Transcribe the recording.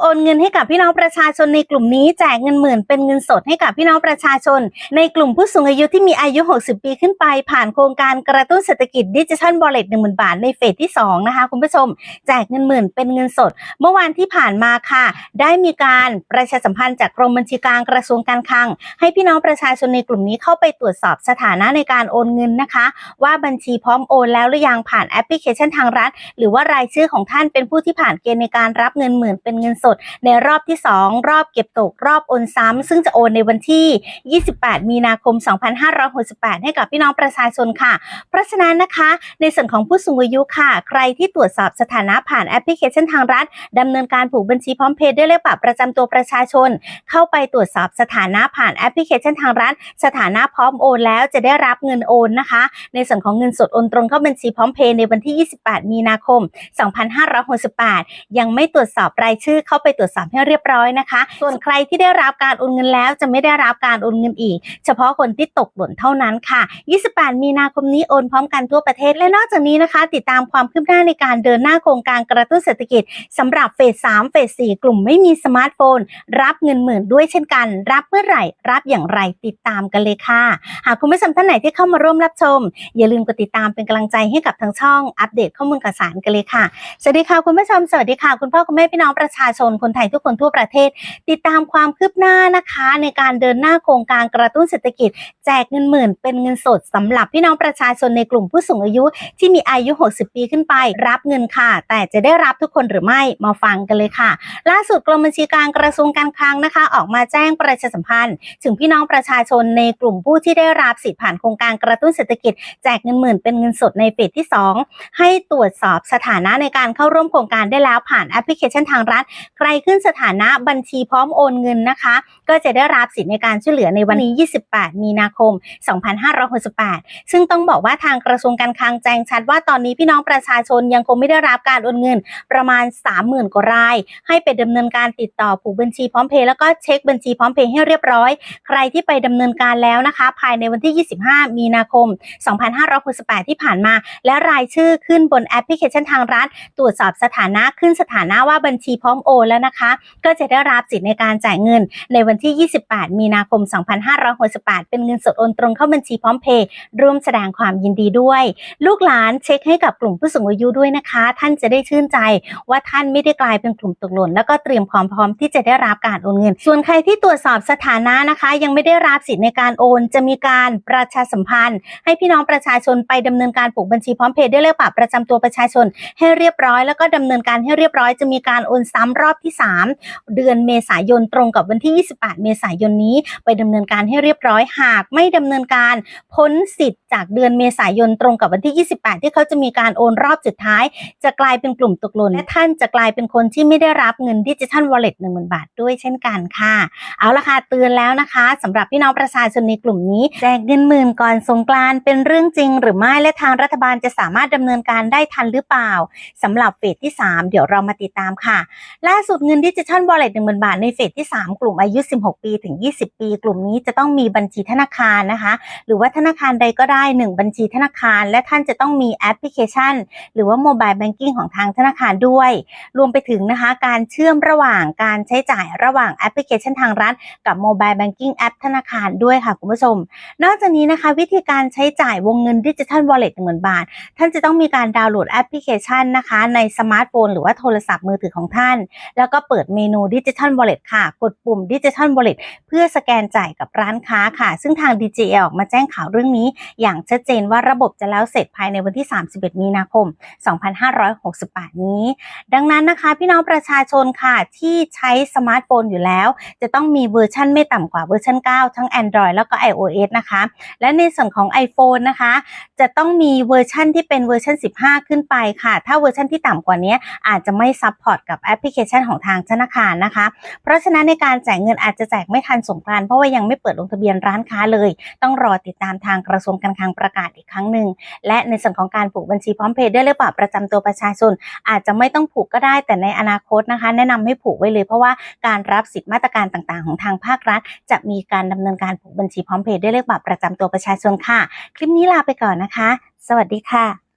โอนเงินให้กับพี่น้องประชาชนในกลุ่มนี้แจกเงินหมื่นเป็นเงินสดให้กับพี่น้องประชาชน ในกลุ่มผู้สูงอายุที่มีอายุ 60 ปีขึ้นไป ผ่านโครงการกระตุ้นเศรษฐกิจดิจิทัลบอลเลตหนึ่งหมื่นบาทในเฟสที่2นะคะคุณผู้ชม แจกเงินหมื่นเป็นเงินสด เมื่อวานที่ผ่านมาค่ะ ได้มีการประชาสัมพันธ์จากกรมบัญชีกลางกระทรวงการคลัง ให้พี่น้องประชาชนในกลุ่มนี้เข้าไปตรวจสอบสถานะในการโอนเงินนะคะ ว่าบัญชีพร้อมโอนแล้วหรือยังผ่านแอปพลิเคชันทางรัฐ หรือว่ารายชื่อของท่านเป็นผู้ที่ผ่านเกณฑ์ในการรับเงินหมื่นเป็นเงินสดในรอบที่ 2 รอบเก็บตกรอบโอนซ้ำ ซึ่งจะโอนในวันที่ 28 มีนาคม 2568 ให้กับพี่น้องประชาชนค่ะ เพราะฉะนั้นนะคะ ในส่วนของผู้สูงอายุค่ะ ใครที่ตรวจสอบสถานะผ่านแอปพลิเคชันทางรัฐดำเนินการผูกบัญชีพร้อมเพย์ด้วยเลขบัตรประจำตัวประชาชน เข้าไปตรวจสอบสถานะผ่านแอปพลิเคชันทางรัฐ สถานะพร้อมโอนแล้วจะได้รับเงินโอนนะคะ ในส่วนของเงินสดโอนตรงเข้าบัญชีพร้อมเพย์ในวันที่ 28 มีนาคม 2568 ยังไม่ตรวจสอบรายชื่อเข้าไปตรวจสอบให้เรียบร้อยนะคะ ส่วนใครที่ได้รับการโอนเงินแล้วจะไม่ได้รับการโอนเงินอีก เฉพาะคนที่ตกหล่นเท่านั้นค่ะ 28 มีนาคมนี้โอนพร้อมกันทั่วประเทศและนอกจากนี้นะคะ ติดตามความคืบหน้าในการเดินหน้าโครงการกระตุ้นเศรษฐกิจสำหรับเฟส 3 เฟส 4 กลุ่มไม่มีสมาร์ทโฟน รับเงินหมื่นด้วยเช่นกัน รับเมื่อไหร่ รับอย่างไรติดตามกันเลยค่ะ หากคุณผู้ชมท่านไหนที่เข้ามาร่วมรับชม อย่าลืมกดติดตามเป็นกำลังใจให้กับทางช่องอัปเดตข้อมูลข่าวสารกันเลยค่ะสวัสดีค่ะคุณผู้ชมสวัสดีค่ะ คุณพ่อคุณแม่พี่น้องประชาชนคนไทยทุกคนทั่วประเทศ ติดตามความคืบหน้านะคะ ในการเดินหน้าโครงการกระตุ้นเศรษฐกิจ แจกเงินหมื่น เป็นเงินสดสำหรับพี่น้องประชาชนในกลุ่มผู้สูงอายุ ที่มีอายุ 60 ปีขึ้นไป รับเงินค่ะ แต่จะได้รับทุกคนหรือไม่มาฟังกันเลยค่ะ ล่าสุดกรมบัญชีกลางกระทรวงการคลังนะคะ ออกมาแจ้งประชาสัมพันธ์ ถึงพี่น้องประชาชนในกลุ่มผู้ที่ได้รับสิทธิ์ผ่านโครงการกระตุ้นเศรษฐกิจแจกเงินหมื่นเป็นเงินสดในเฟสที่ 2 ให้ตรวจสอบสถานะในการเข้าร่วมโครงการได้แล้วผ่านแอปพลิเคชันทางรัฐใครขึ้นสถานะบัญชีพร้อมโอนเงินนะคะ ก็จะได้รับสิทธิ์ในการช่วยเหลือในวันนี้ 28 มีนาคม 2568 ซึ่งต้องบอกว่าทางกระทรวงการคลังแจ้งชัดว่าตอนนี้พี่น้องประชาชนยังคงไม่ได้รับการโอนเงินประมาณ 30,000 กว่าราย ให้ไปดำเนินการติดต่อผูกบัญชีพร้อมเพย์แล้วก็เช็คบัญชีพร้อมเพย์ให้เรียบร้อย ใครที่ไปดำเนินการแล้วนะคะ ภายในวันที่ 25 มีนาคม 2568 ที่ผ่านมา และรายชื่อขึ้นบนแอปพลิเคชันทางรัฐตรวจสอบสถานะขึ้นสถานะว่าบัญชีพร้อมโอนแล้วนะคะ ก็จะได้รับสิทธิ์ในการจ่ายเงิน ในวันที่ 28 มีนาคม 2568 เป็นเงินสดโอนตรงเข้าบัญชีพร้อมเพย์ร่วมแสดงความยินดีด้วย ลูกหลานเช็คให้กับกลุ่มผู้สูงอายุด้วยนะคะ ท่านจะได้ชื่นใจว่าท่านไม่ได้กลายเป็นกลุ่มตกหล่นแล้วก็เตรียมความพร้อมที่จะได้รับการโอนเงิน ส่วนใครที่ตรวจสอบสถานะนะคะ ยังไม่ได้รับสิทธิ์ในการโอน จะมีการประชาสัมพันธ์ ให้พี่น้องประชาชนไปดำเนินการปลูกบัญชีพร้อมเพย์ด้วยเลขบัตรประจำตัวประชาชน ให้เรียบร้อยแล้วก็ดำเนินการให้เรียบร้อยจะมีการโอนซ้ำรอบที่ 3 เดือนเมษายนตรงกับวันที่ 28 เมษายนนี้ ไปดำเนินการให้เรียบร้อยหากไม่ดำเนินการพ้นสิทธิ์จากเดือนเมษายนตรงกับวันที่ 28 ที่เขาจะมีการโอนรอบสุดท้าย จะกลายเป็นกลุ่มตกหล่นและท่านจะกลายเป็นคนที่ไม่ได้รับเงินดิจิทัลวอลเล็ตหนึ่งหมื่นบาทด้วยเช่นกันค่ะ เอาละค่ะเตือนแล้วนะคะสำหรับพี่น้องประชาชนในกลุ่มนี้แจกเงินหมื่นก่อนสงกรานเป็นเรื่องจริง หรือไม่และทางรัฐบาลจะสามารถดำเนินการได้ทันหรือเปล่าสำหรับเฟสที่ 3 เดี๋ยวเรามาติดตามค่ะล่าสุดเงินดิจิทัลวอลเล็ตหนึ่งหมื่นบาทในเฟสที่ 3 กลุ่มอายุ 16 ปีถึง 20 ปี กลุ่มนี้จะต้องมีบัญชีธนาคารนะคะ หรือว่าธนาคารใดก็ได้ 1 บัญชีธนาคาร และท่านจะต้องมีแอปพลิเคชัน หรือว่าโมบายแบงกิ้งของทางธนาคารด้วย รวมไปถึงนะคะ การเชื่อมระหว่างการใช้จ่ายระหว่างแอปพลิเคชันทางรัฐกับโมบายแบงกิ้งแอปธนาคารด้วยค่ะคุณผู้ชม นอกจากนี้นะคะ วิธีการใช้จ่ายวงเงินดิจิทัลวอลเล็ตหนึ่งหมื่นบาท ท่านจะต้องมีการดาวน์โหลดแอปพลิเคชันนะคะ ในสมาร์ทโฟนหรือว่าโทรศัพท์มือถือของท่านแล้วก็เปิดเมนูดิจิทัลวอลเล็ตค่ะ กดปุ่มดิจิทัลวอลเล็ตเพื่อสแกนจ่ายกับร้านค้าค่ะ ซึ่งทาง DJL ออกมาแจ้งข่าวเรื่องนี้ อย่างชัดเจนว่าระบบจะแล้วเสร็จภายในวันที่ 31 มีนาคม 2568 นี้ ดังนั้นนะคะ พี่น้องประชาชนค่ะ ที่ใช้สมาร์ทโฟนอยู่แล้ว จะต้องมีเวอร์ชันไม่ต่ำกว่าเวอร์ชัน 9 ทั้ง Android แล้วก็ iOS นะคะ และในส่วนของ iPhone นะคะ จะต้องมีเวอร์ชันที่เป็นเวอร์ชัน 15 ขึ้นไปค่ะ ถ้าเวอร์ชันที่ต่ำกว่านี้อาจจะไม่ซัพพอร์ตกับแอปพลิเคชันของทางธนาคารนะคะ เพราะฉะนั้นในการแจกเงินอาจจะแจกไม่ทันสงกรานต์เพราะว่ายังไม่เปิดลงทะเบียนร้านค้าเลย ต้องรอติดตามทางกระทรวงการคลังประกาศอีกครั้งหนึ่งและในส่วนของการผูกบัญชีพร้อมเพย์ด้วยเลขบัตรประจำตัวประชาชน อาจจะไม่ต้องผูกก็ได้แต่ในอนาคตนะคะ แนะนำให้ผูกไว้เลยเพราะว่าการรับสิทธิมาตรการต่างๆ ของทางภาครัฐ จะมีการดำเนินการผูกบัญชีพร้อมเพย์ด้วยเลขบัตรประจำตัวประชาชนค่ะ คลิปนี้ลาไปก่อนนะคะ สวัสดีค่ะ